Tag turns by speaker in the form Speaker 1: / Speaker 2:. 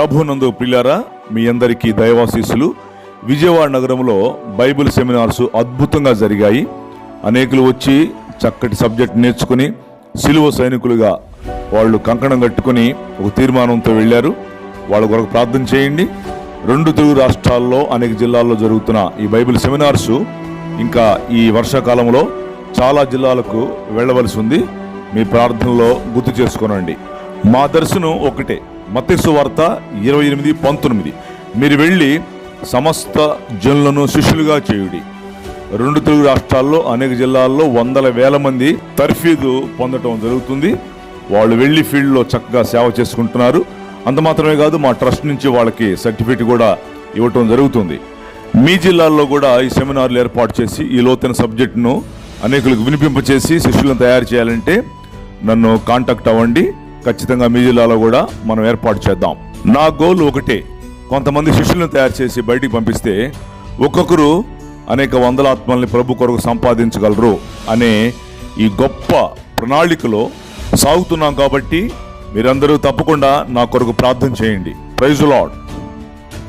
Speaker 1: ప్రభునందు ప్రియులారా మీ అందరికీ దైవాశీస్సులు. విజయవాడ నగరంలో బైబిల్ సెమినార్స్ అద్భుతంగా జరిగాయి. అనేకులు వచ్చి చక్కటి సబ్జెక్ట్ నేర్చుకుని సిలువ సైనికులుగా వాళ్ళు కంకణం కట్టుకుని ఒక తీర్మానంతో వెళ్ళారు. వాళ్ళ కొరకు ప్రార్థన చేయండి. రెండు తెలుగు రాష్ట్రాల్లో అనేక జిల్లాల్లో జరుగుతున్న ఈ బైబిల్ సెమినార్స్ ఇంకా ఈ వర్షాకాలంలో చాలా జిల్లాలకు వెళ్ళవలసి ఉంది. మీ ప్రార్థనలో గుర్తు చేసుకోనండి. మా దర్శనం ఒకటే. మత్స్సు వార్త ఇరవై ఎనిమిది పంతొమ్మిది. మీరు వెళ్ళి సమస్త జనులను శిష్యులుగా చేయుడి. రెండు తెలుగు రాష్ట్రాల్లో అనేక జిల్లాల్లో వందల వేల మంది తర్ఫీదు పొందటం జరుగుతుంది. వాళ్ళు వెళ్ళి ఫీల్డ్లో చక్కగా సేవ చేసుకుంటున్నారు. అంత మాత్రమే కాదు మా ట్రస్ట్ నుంచి వాళ్ళకి సర్టిఫికేట్ కూడా ఇవ్వటం జరుగుతుంది. మీ జిల్లాల్లో కూడా ఈ సెమినార్లు ఏర్పాటు చేసి ఈ లోతైన సబ్జెక్టును అనేకులకు వినిపింపచేసి శిష్యులను తయారు చేయాలంటే నన్ను కాంటాక్ట్ అవ్వండి. ఖచ్చితంగా మీ జిల్లాలో కూడా మనం ఏర్పాటు చేద్దాం. నా గోల్ ఒకటే. కొంతమంది శిష్యులను తయారు చేసి బయటికి పంపిస్తే ఒక్కొక్కరు అనేక వందల ఆత్మల్ని ప్రభు కొరకు సంపాదించగలరు అనే ఈ గొప్ప ప్రణాళికలో సాగుతున్నాం కాబట్టి మీరందరూ తప్పకుండా నా కొరకు ప్రార్థన చేయండి. Praise lord